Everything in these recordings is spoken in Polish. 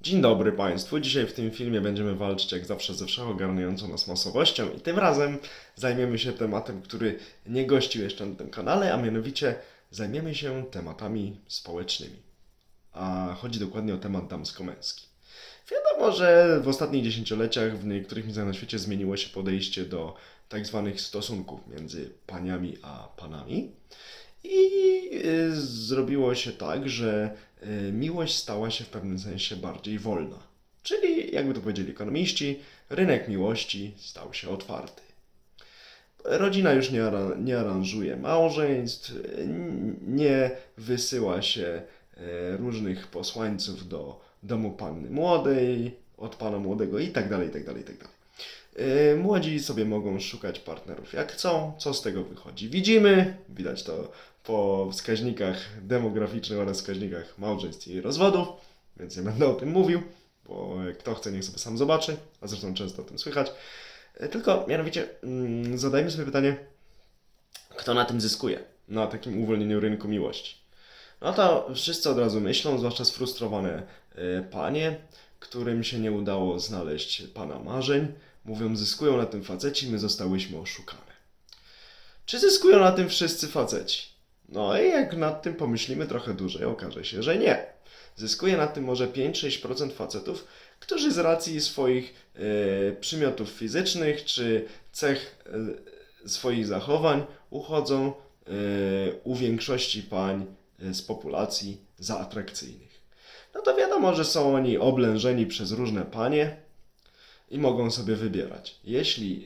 Dzień dobry Państwu. Dzisiaj w tym filmie będziemy walczyć jak zawsze ze wszechogarniającą nas masowością i tym razem zajmiemy się tematem, który nie gościł jeszcze na tym kanale, a mianowicie zajmiemy się tematami społecznymi. A chodzi dokładnie o temat damsko-męski. Wiadomo, że w ostatnich dziesięcioleciach w niektórych miejscach na świecie zmieniło się podejście do tak zwanych stosunków między paniami a panami. I y, zrobiło się tak, że miłość stała się w pewnym sensie bardziej wolna. Czyli, jakby to powiedzieli ekonomiści, rynek miłości stał się otwarty. Rodzina już nie, nie aranżuje małżeństw, nie wysyła się y, różnych posłańców do domu panny młodej, od pana młodego i dalej, i dalej, i tak dalej. Yy, Młodzi sobie mogą szukać partnerów jak chcą. Co z tego wychodzi? Widzimy, widać to po wskaźnikach demograficznych oraz wskaźnikach małżeństw i rozwodów, więc nie będę o tym mówił, bo kto chce, niech sobie sam zobaczy, a zresztą często o tym słychać. Yy, Tylko mianowicie mm, zadajmy sobie pytanie, kto na tym zyskuje, na takim uwolnieniu rynku miłości. No to wszyscy od razu myślą, zwłaszcza sfrustrowane e, panie, którym się nie udało znaleźć pana marzeń, mówią, zyskują na tym faceci, my zostałyśmy oszukane. Czy zyskują na tym wszyscy faceci? No i jak nad tym pomyślimy trochę dłużej, okaże się, że nie. Zyskuje na tym może 5-6% facetów, którzy z racji swoich e, przymiotów fizycznych czy cech e, swoich zachowań uchodzą e, u większości pań z populacji za atrakcyjnych. No to wiadomo, że są oni oblężeni przez różne panie i mogą sobie wybierać. Jeśli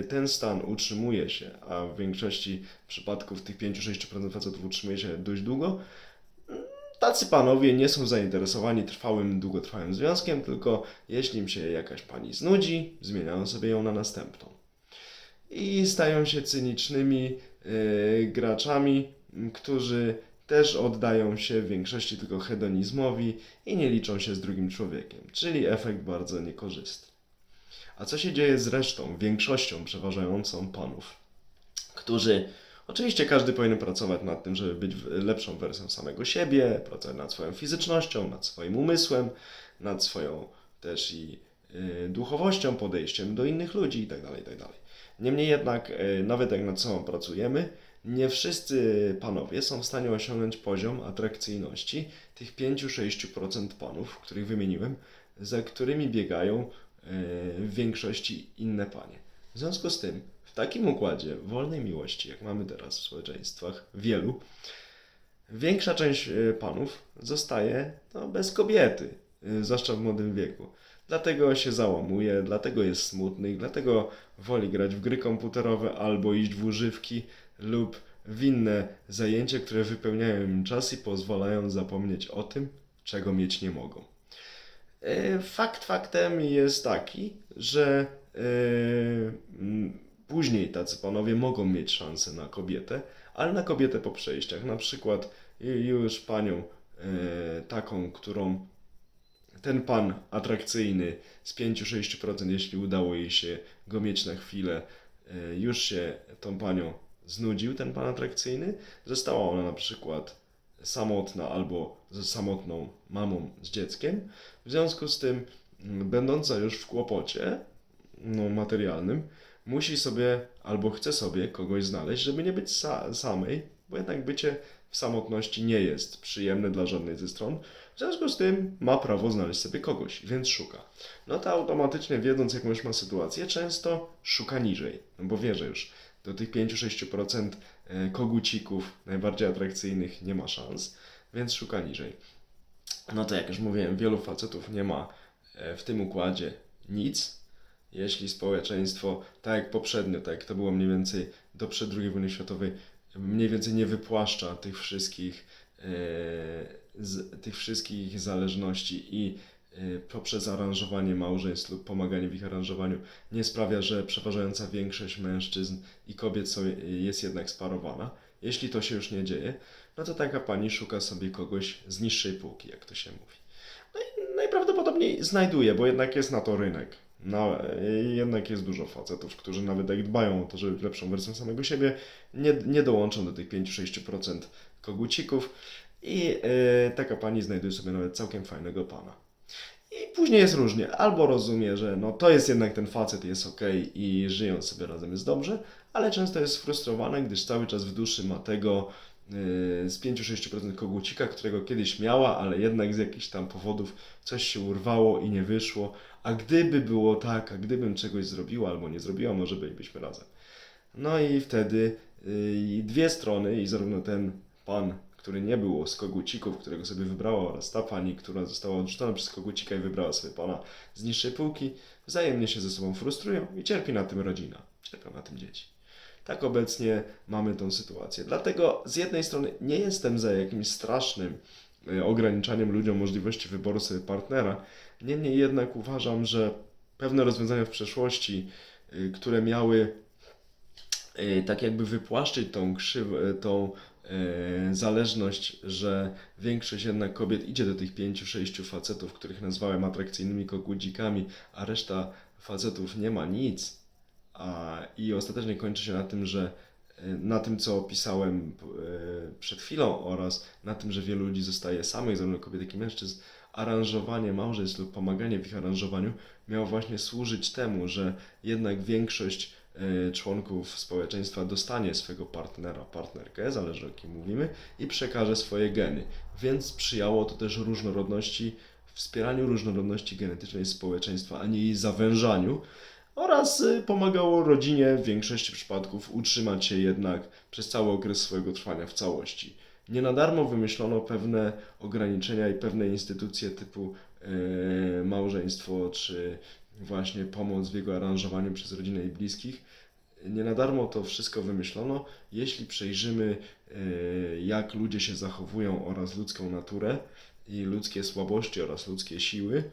y, ten stan utrzymuje się, a w większości przypadków tych 5-6% facetów utrzymuje się dość długo, tacy panowie nie są zainteresowani trwałym, długotrwałym związkiem, tylko jeśli im się jakaś pani znudzi, zmieniają sobie ją na następną. I stają się cynicznymi y, graczami, którzy też oddają się w większości tylko hedonizmowi i nie liczą się z drugim człowiekiem, czyli efekt bardzo niekorzystny. A co się dzieje z resztą, większością przeważającą panów, którzy oczywiście każdy powinien pracować nad tym, żeby być lepszą wersją samego siebie, pracować nad swoją fizycznością, nad swoim umysłem, nad swoją też i y, duchowością, podejściem do innych ludzi itd. itd. Niemniej jednak, y, nawet jak nad sobą pracujemy, nie wszyscy panowie są w stanie osiągnąć poziom atrakcyjności tych 5-6% panów, których wymieniłem, za którymi biegają w większości inne panie. W związku z tym, w takim układzie wolnej miłości, jak mamy teraz w społeczeństwach wielu, większa część e, panów zostaje no, bez kobiety, e, zwłaszcza w młodym wieku. Dlatego się załamuje, dlatego jest smutny, dlatego woli grać w gry komputerowe albo iść w używki lub w inne zajęcia, które wypełniają im czas i pozwalają zapomnieć o tym, czego mieć nie mogą. E, Fakt faktem jest taki, że e, później tacy panowie mogą mieć szansę na kobietę, ale na kobietę po przejściach. Na przykład ju- już panią e, taką, którą ten pan atrakcyjny z 5-6%, jeśli udało jej się go mieć na chwilę, e, już się tą panią znudził, ten pan atrakcyjny, została ona na przykład samotna albo ze samotną mamą z dzieckiem, w związku z tym, m, będąca już w kłopocie no, materialnym, musi sobie albo chce sobie kogoś znaleźć, żeby nie być sa- samej, bo jednak bycie w samotności nie jest przyjemne dla żadnej ze stron. W związku z tym ma prawo znaleźć sobie kogoś, więc szuka. No to automatycznie, wiedząc jaką już ma sytuację, często szuka niżej, bo wie, że już do tych 5-6% e, kogucików najbardziej atrakcyjnych nie ma szans, więc szuka niżej. No to jak już mówiłem, wielu facetów nie ma e, w tym układzie nic. Jeśli społeczeństwo, tak jak poprzednio, tak jak to było mniej więcej do przed II wojny światowej, mniej więcej nie wypłaszcza tych wszystkich, e, z, tych wszystkich zależności i poprzez aranżowanie małżeństw lub pomaganie w ich aranżowaniu nie sprawia, że przeważająca większość mężczyzn i kobiet są, jest jednak sparowana. Jeśli to się już nie dzieje, no to taka pani szuka sobie kogoś z niższej półki, jak to się mówi. No i najprawdopodobniej znajduje, bo jednak jest na to rynek. No, jednak jest dużo facetów, którzy nawet jak dbają o to, żeby być lepszą wersją samego siebie, nie, nie dołączą do tych 5-6% kogucików i e, taka pani znajduje sobie nawet całkiem fajnego pana. I później jest różnie. Albo rozumie, że no to jest jednak ten facet, jest okej i żyją sobie razem, jest dobrze, ale często jest sfrustrowany, gdyż cały czas w duszy ma tego yy, z 5-6% kogucika, którego kiedyś miała, ale jednak z jakichś tam powodów coś się urwało i nie wyszło. A gdyby było tak, a gdybym czegoś zrobiła albo nie zrobiła, może bylibyśmy razem. No i wtedy yy, dwie strony, i zarówno ten pan, który nie był z kogucików, którego sobie wybrała, oraz ta pani, która została odrzucona przez kogucika i wybrała sobie pana z niższej półki, wzajemnie się ze sobą frustrują i cierpi na tym rodzina, cierpią na tym dzieci. Tak obecnie mamy tą sytuację. Dlatego z jednej strony nie jestem za jakimś strasznym e, ograniczaniem ludziom możliwości wyboru sobie partnera. Niemniej jednak uważam, że pewne rozwiązania w przeszłości, y, które miały y, tak jakby wypłaszczyć tą krzywę, tą e, zależność, że większość jednak kobiet idzie do tych pięciu, sześciu facetów, których nazwałem atrakcyjnymi kogudzikami, a reszta facetów nie ma nic. A, I ostatecznie kończy się na tym, że e, na tym, co opisałem e, przed chwilą oraz na tym, że wielu ludzi zostaje samych, zarówno kobiet, jak i mężczyzn, aranżowanie małżeństw lub pomaganie w ich aranżowaniu miało właśnie służyć temu, że jednak większość e, członków społeczeństwa dostanie swego partnera, partnerkę, zależy o kim mówimy, i przekaże swoje geny. Więc sprzyjało to też różnorodności, wspieraniu różnorodności genetycznej społeczeństwa, a nie jej zawężaniu, oraz y, pomagało rodzinie w większości przypadków utrzymać się jednak przez cały okres swojego trwania w całości. Nie na darmo wymyślono pewne ograniczenia i pewne instytucje typu e, małżeństwo czy właśnie pomoc w jego aranżowaniu przez rodzinę i bliskich. Nie na darmo to wszystko wymyślono. Jeśli przejrzymy, e, jak ludzie się zachowują oraz ludzką naturę i ludzkie słabości oraz ludzkie siły,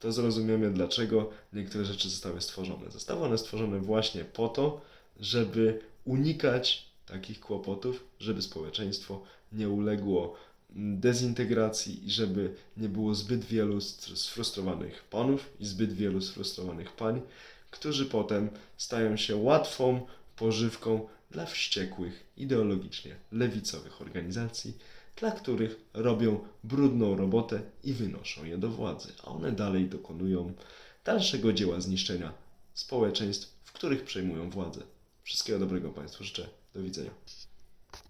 to zrozumiemy, dlaczego niektóre rzeczy zostały stworzone. Zostały one stworzone właśnie po to, żeby unikać takich kłopotów, żeby społeczeństwo nie uległo dezintegracji i żeby nie było zbyt wielu str- sfrustrowanych panów i zbyt wielu sfrustrowanych pań, którzy potem stają się łatwą pożywką dla wściekłych, ideologicznie lewicowych organizacji, dla których robią brudną robotę i wynoszą je do władzy, a one dalej dokonują dalszego dzieła zniszczenia społeczeństw, w których przejmują władzę. Wszystkiego dobrego Państwu życzę. Do widzenia.